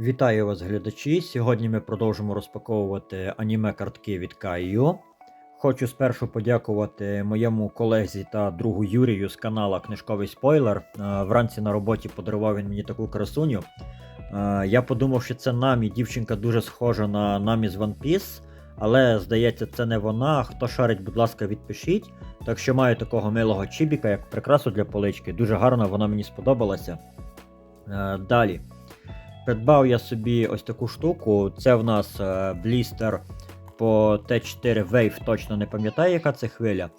Вітаю вас, глядачі! Сьогодні ми продовжимо розпаковувати аніме картки від Кайю. Хочу спершу подякувати моєму колезі та другу Юрію з канала Книжковий Спойлер. Е, Вранці на роботі подарував він мені таку красуню. Е, Я подумав, що це намі. Дівчинка дуже схожа на намі з One Piece, але здається, це не вона. Хто шарить, будь ласка, відпишіть. Так що маю такого милого чібіка, як прикрасу для полички. Дуже гарна, вона мені сподобалася. Е, Далі. Придбав я собі ось таку штуку. Це в нас е, блістер по Т4 Wave, точно не пам'ятаю, яка це хвиля.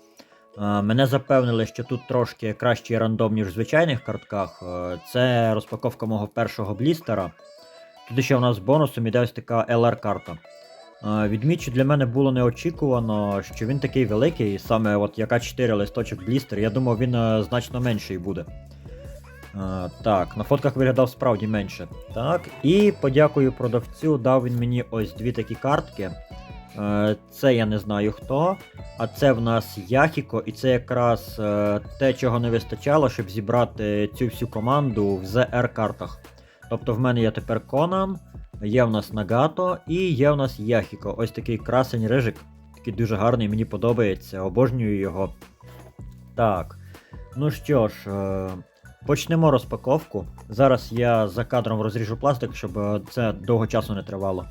Е, Мене запевнили, що тут трошки кращий рандом, ніж в звичайних картках. Е, Це розпаковка мого першого блістера. Тут ще в нас бонусом іде ось така LR-карта. Відмічу, для мене було неочікувано, що він такий великий, саме от яка 4 листочок блістер. Я думав, він значно менший буде. Так, на фотках виглядав справді менше. Так, і подякую продавцю, дав він мені ось дві такі картки. Е, Це я не знаю хто. А це в нас Яхіко, і це якраз е, те, чого не вистачало, щоб зібрати цю всю команду в ZR-картах. Тобто в мене є тепер Конан, є в нас Нагато і є в нас Яхіко. Ось такий красень рижик. Такий дуже гарний, мені подобається, обожнюю його. Так. Ну що ж, е, Почнемо розпаковку. Зараз я за кадром розріжу пластик, щоб е, це довго часу не тривало.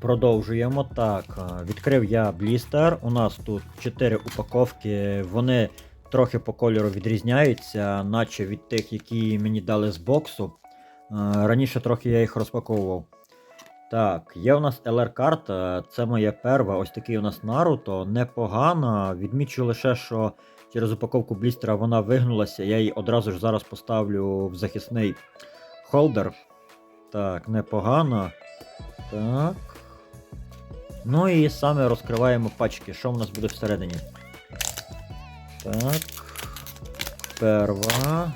Продовжуємо. Так, е, відкрив я блістер. У нас тут 4 упаковки. Вони трохи по кольору відрізняються, наче від тих, які мені дали з боксу. Е, Раніше трохи я їх розпаковував. Так, є у нас LR-карта, це моя перва. Ось такий у нас Наруто. Непогана. Відмічу лише, що через упаковку блістера вона вигнулася. Я її одразу ж зараз поставлю в захисний холдер. Так, непогано. Так. Ну і саме розкриваємо пачки. Що в нас буде всередині? Так. Перва.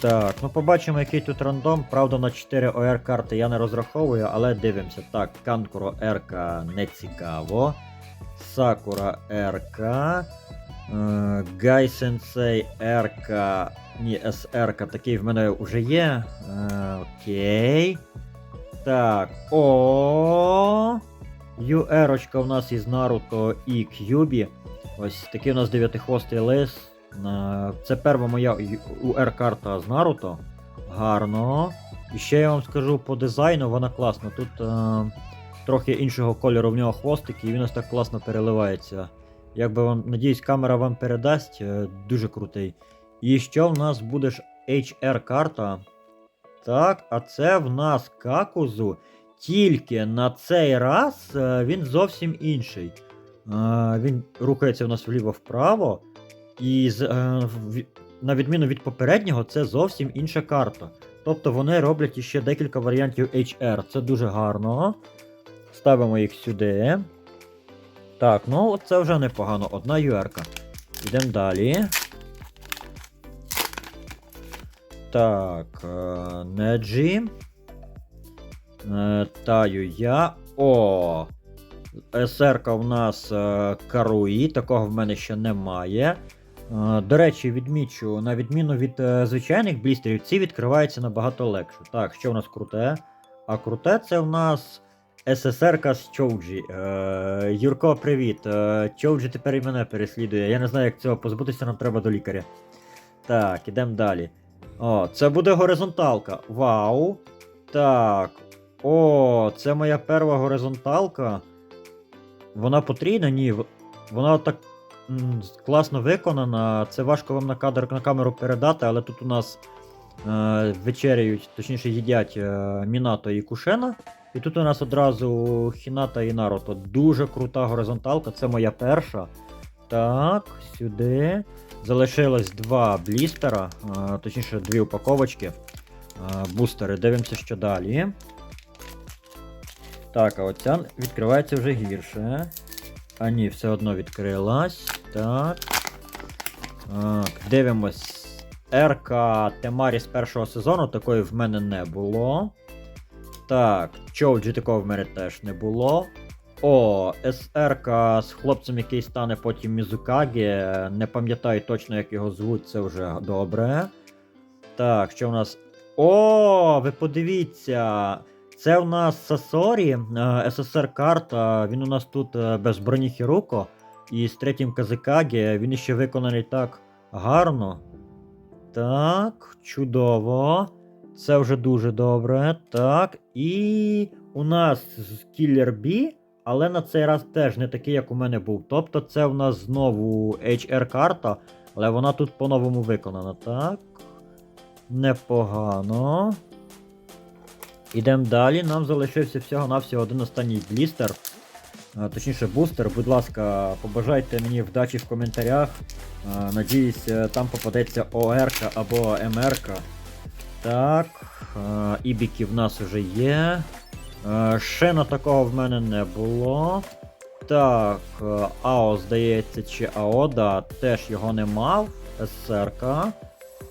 Так, ну побачимо, який тут рандом. Правда, на 4 ОР карти я не розраховую, але дивимося. Так, Канкуро РК не цікаво. Сакура РК. Е, Гай Сенсей РК. Ні, СРК такий в мене вже є. Е, Окей. Так. О. ЮРочка у нас із Наруто і К'юбі. Ось такий у нас дев'ятихвостий лис. Е, Це перша моя УР-карта з Наруто. Гарно. І ще я вам скажу по дизайну, вона класна. Тут е, трохи іншого кольору в нього хвостик, і він ось так класно переливається. Якби вам, надіюсь, камера вам передасть, е, дуже крутий. І що в нас буде HR-карта? Так, а це в нас Какузу. Тільки на цей раз е, він зовсім інший. Е, Він рухається в нас вліво-вправо. І на відміну від попереднього, це зовсім інша карта. Тобто вони роблять іще декілька варіантів HR. Це дуже гарно. Ставимо їх сюди. Так, ну це вже непогано. Одна UR-ка. Йдемо далі. Так, е, Неджі. Е, Таю я. О! СРК в нас е, Каруї, такого в мене ще немає. До речі, відмічу, на відміну від звичайних блістерів, ці відкриваються набагато легше. Так, що в нас круте? А круте це в нас ССРК з Чоуджі. Е, Юрко, привіт. Е, Чоуджі тепер і мене переслідує. Я не знаю, як цього позбутися, нам треба до лікаря. Так, ідемо далі. О, це буде горизонталка. Вау. Так. О, це моя перша горизонталка. Вона потрійна? Ні. Вона так м, класно виконана. Це важко вам на кадр на камеру передати, але тут у нас е, вечеряють, точніше їдять е, Мінато і Кушена. І тут у нас одразу Хіната і Наруто. Дуже крута горизонталка, це моя перша. Так, сюди. Залишилось два блістера, е, точніше, дві упаковочки. Е, бустери. Дивимося, що далі. Так, а оця відкривається вже гірше. А ні, все одно відкрилась. Так. Так, дивимось. РК Темарі з першого сезону, такої в мене не було. Так, Чоуджі такого в мене теж не було. О, СРК з хлопцем, який стане потім Мізукагі. Не пам'ятаю точно, як його звуть, це вже добре. Так, що в нас О, ви подивіться. Це у нас Сасорі, е, СССР карта. Він у нас тут е, без броні Хіруко. І з третім Казикагі. Він ще виконаний так гарно. Так, чудово. Це вже дуже добре. Так. І у нас Killer B, але на цей раз теж не такий, як у мене був. Тобто це в нас знову HR-карта, але вона тут по-новому виконана. Так. Непогано. Ідемо далі. Нам залишився всього-навсього один останній блістер. Точніше, бустер. Будь ласка, побажайте мені вдачі в коментарях. Надіюсь, е, там попадеться ОР або МР. Так. Ібіки в нас вже є. Е, Шена такого в мене не було. Так, е, АО, здається, чи АО, да, теж його не мав. ССРК.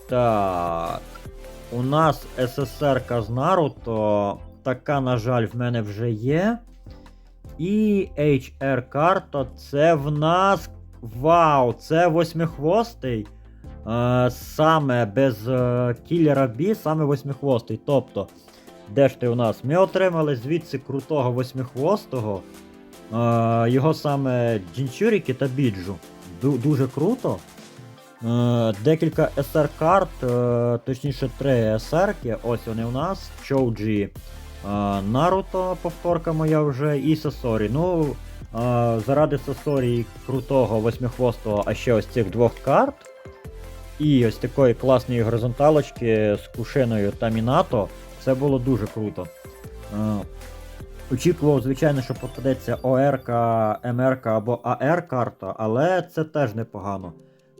Так. У нас СССР з Наруто. Така, на жаль, в мене вже є. І HR карта це в нас. Вау! Це восьмихвостий. Е, саме без е, кілера Бі, саме восьмихвостий. Тобто, де ж ти у нас? Ми отримали звідси крутого восьмихвостого. Е, його саме Джінчуріки та Біджу. Дуже круто. Декілька SR карт, е, точніше три SR-ки, ось вони у нас. Чоуджі, Наруто, повторка моя вже, і Сасорі. Ну, заради Сасорі крутого восьмихвостого, а ще ось цих двох карт. І ось такої класної горизонталочки з кушиною та Мінато. Це було дуже круто. Е, Очікував, звичайно, що попадеться ОР, МР або АР карта, але це теж непогано.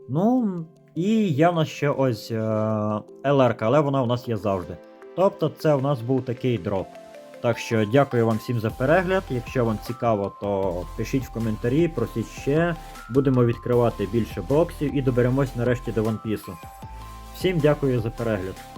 Ну, і є в нас ще ось е, ЛР, але вона у нас є завжди. Тобто це у нас був такий дроп. Так що дякую вам всім за перегляд. Якщо вам цікаво, то пишіть в коментарі, просіть ще. Будемо відкривати більше боксів і доберемось нарешті до One Piece. Всім дякую за перегляд.